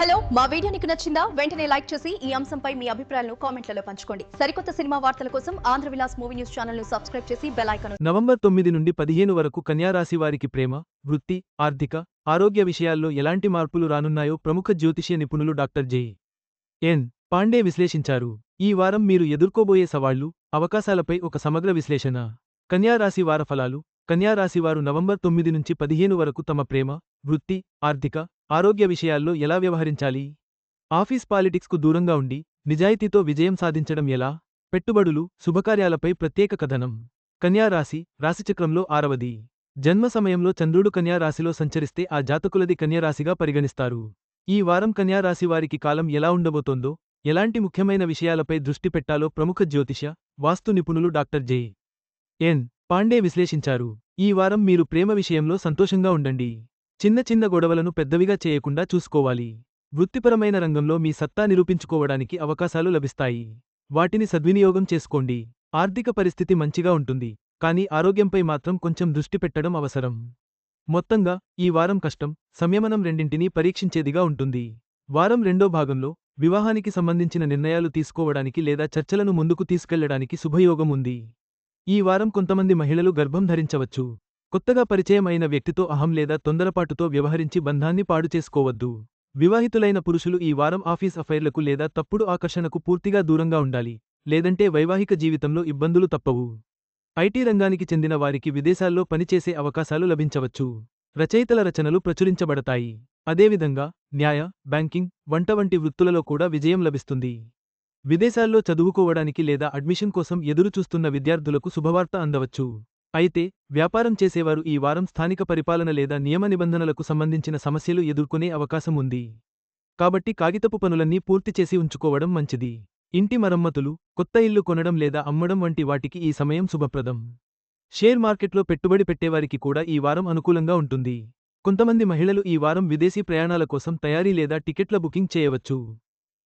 Hello మా video నీకు నచ్చిందా? వెంటనే లైక్ చేసి ఈ అంశంపై మీ అభిప్రాయాలను కామెంట్లలో పంచుకోండి. సరికొత్త సినిమా వార్తల కోసం ఆంధ్ర విలాస్ మూవీ న్యూస్ ఛానల్ను సబ్స్క్రైబ్ చేసి బెల్ నవంబర్ తొమ్మిది నుండి పదిహేను వరకు కన్యారాశి వారికి ప్రేమ వృత్తి ఆర్థిక ఆరోగ్య విషయాల్లో ఎలాంటి మార్పులు రానున్నాయో ప్రముఖ జ్యోతిష్య నిపుణులు డాక్టర్ జె. ఎన్. పాండే విశ్లేషించారు. ఈ వారం మీరు ఎదుర్కోబోయే సవాళ్ళు అవకాశాలపై ఒక సమగ్ర విశ్లేషణ. కన్యారాశి వార ఫలాలు కన్యారాశివారు నవంబర్ తొమ్మిది నుంచి పదిహేను వరకు తమ ప్రేమ వృత్తి ఆర్థిక ఆరోగ్య విషయాల్లో ఎలా వ్యవహరించాలి? ఆఫీస్ పాలిటిక్స్కు దూరంగా ఉండి నిజాయితీతో విజయం సాధించడం ఎలా? పెట్టుబడులు శుభకార్యాలపై ప్రత్యేక కథనం. కన్యారాశి రాశిచక్రంలో ఆరవది. జన్మ సమయంలో చంద్రుడు కన్యారాశిలో సంచరిస్తే ఆ జాతకులది కన్యారాశిగా పరిగణిస్తారు. ఈ వారం కన్యారాశి వారికి కాలం ఎలా ఉండబోతోందో ఎలాంటి ముఖ్యమైన విషయాలపై దృష్టి పెట్టాలో ప్రముఖ జ్యోతిష వాస్తు నిపుణులు డాక్టర్ జె. ఎన్. పాండే విశ్లేషించారు. ఈ వారం మీరు ప్రేమ విషయంలో సంతోషంగా ఉండండి. చిన్న చిన్న గొడవలను పెద్దవిగా చేయకుండా చూసుకోవాలి. వృత్తిపరమైన రంగంలో మీ సత్తా నిరూపించుకోవడానికి అవకాశాలు లభిస్తాయి. వాటిని సద్వినియోగం చేసుకోండి. ఆర్థిక పరిస్థితి మంచిగా ఉంటుంది కానీ ఆరోగ్యంపై మాత్రం కొంచెం దృష్టి పెట్టడం అవసరం. మొత్తంగా ఈ వారం కష్టం సంయమనం రెండింటినీ పరీక్షించేదిగా ఉంటుంది. వారం రెండో భాగంలో వివాహానికి సంబంధించిన నిర్ణయాలు తీసుకోవడానికి లేదా చర్చలను ముందుకు తీసుకెళ్ళడానికి శుభయోగం ఉంది. ఈ వారం కొంతమంది మహిళలు గర్భం ధరించవచ్చు. కొత్తగా పరిచయం అయిన వ్యక్తితో అహం లేదా తొందరపాటుతో వ్యవహరించి బంధాన్ని పాడు చేసుకోవద్దు. వివాహితులైన పురుషులు ఈ వారం ఆఫీస్ అఫైర్లకు లేదా తప్పుడు ఆకర్షణకు పూర్తిగా దూరంగా ఉండాలి. లేదంటే వైవాహిక జీవితంలో ఇబ్బందులు తప్పవు. ఐటీ రంగానికి చెందిన వారికి విదేశాల్లో పనిచేసే అవకాశాలు లభించవచ్చు. రచయితల రచనలు ప్రచురించబడతాయి. అదేవిధంగా న్యాయ బ్యాంకింగ్ వంట వంటి వృత్తులలో కూడా విజయం లభిస్తుంది. విదేశాల్లో చదువుకోవడానికి లేదా అడ్మిషన్ కోసం ఎదురుచూస్తున్న విద్యార్థులకు శుభవార్త అందవచ్చు. అయితే వ్యాపారం చేసేవారు ఈ వారం స్థానిక పరిపాలన లేదా నియమ నిబంధనలకు సంబంధించిన సమస్యలు ఎదుర్కొనే అవకాశం ఉంది. కాబట్టి కాగితపు పనులన్నీ పూర్తి చేసి ఉంచుకోవడం మంచిది. ఇంటి మరమ్మతులు కొత్త ఇల్లు కొనడం లేదా అమ్మడం వంటి వాటికి ఈ సమయం శుభప్రదం. షేర్ మార్కెట్లో పెట్టుబడి పెట్టేవారికి కూడా ఈ వారం అనుకూలంగా ఉంటుంది. కొంతమంది మహిళలు ఈ వారం విదేశీ ప్రయాణాల కోసం తయారీ లేదా టికెట్ల బుకింగ్ చేయవచ్చు.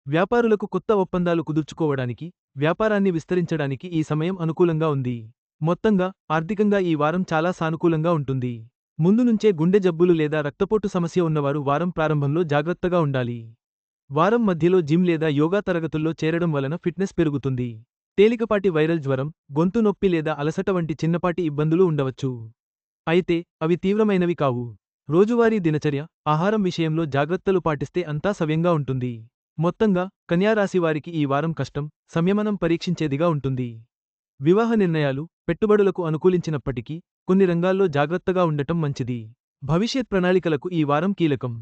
వ్యాపారులకు కొత్త ఒప్పందాలు కుదుర్చుకోవడానికి వ్యాపారాన్ని విస్తరించడానికి ఈ సమయం అనుకూలంగా ఉంది. మొత్తంగా ఆర్థికంగా ఈ వారం చాలా సానుకూలంగా ఉంటుంది. ముందు నుంచే గుండె జబ్బులు లేదా రక్తపోటు సమస్య ఉన్నవారు వారం ప్రారంభంలో జాగ్రత్తగా ఉండాలి. వారం మధ్యలో జిమ్ లేదా యోగా తరగతుల్లో చేరడం వలన ఫిట్నెస్ పెరుగుతుంది. తేలికపాటి వైరల్ జ్వరం గొంతు నొప్పి లేదా అలసట వంటి చిన్నపాటి ఇబ్బందులు ఉండవచ్చు. అయితే అవి తీవ్రమైనవి కావు. రోజువారీ దినచర్య ఆహారం విషయంలో జాగ్రత్తలు పాటిస్తే అంతా సవ్యంగా ఉంటుంది. మొత్తంగా కన్యారాశివారికి ఈ వారం కష్టం సంయమనం పరీక్షించేదిగా ఉంటుంది. వివాహ నిర్ణయాలు పెట్టుబడులకు అనుకూలించినప్పటికీ కొన్ని రంగాల్లో జాగ్రత్తగా ఉండటం మంచిది. భవిష్యత్ ప్రణాళికలకు ఈ వారం కీలకం.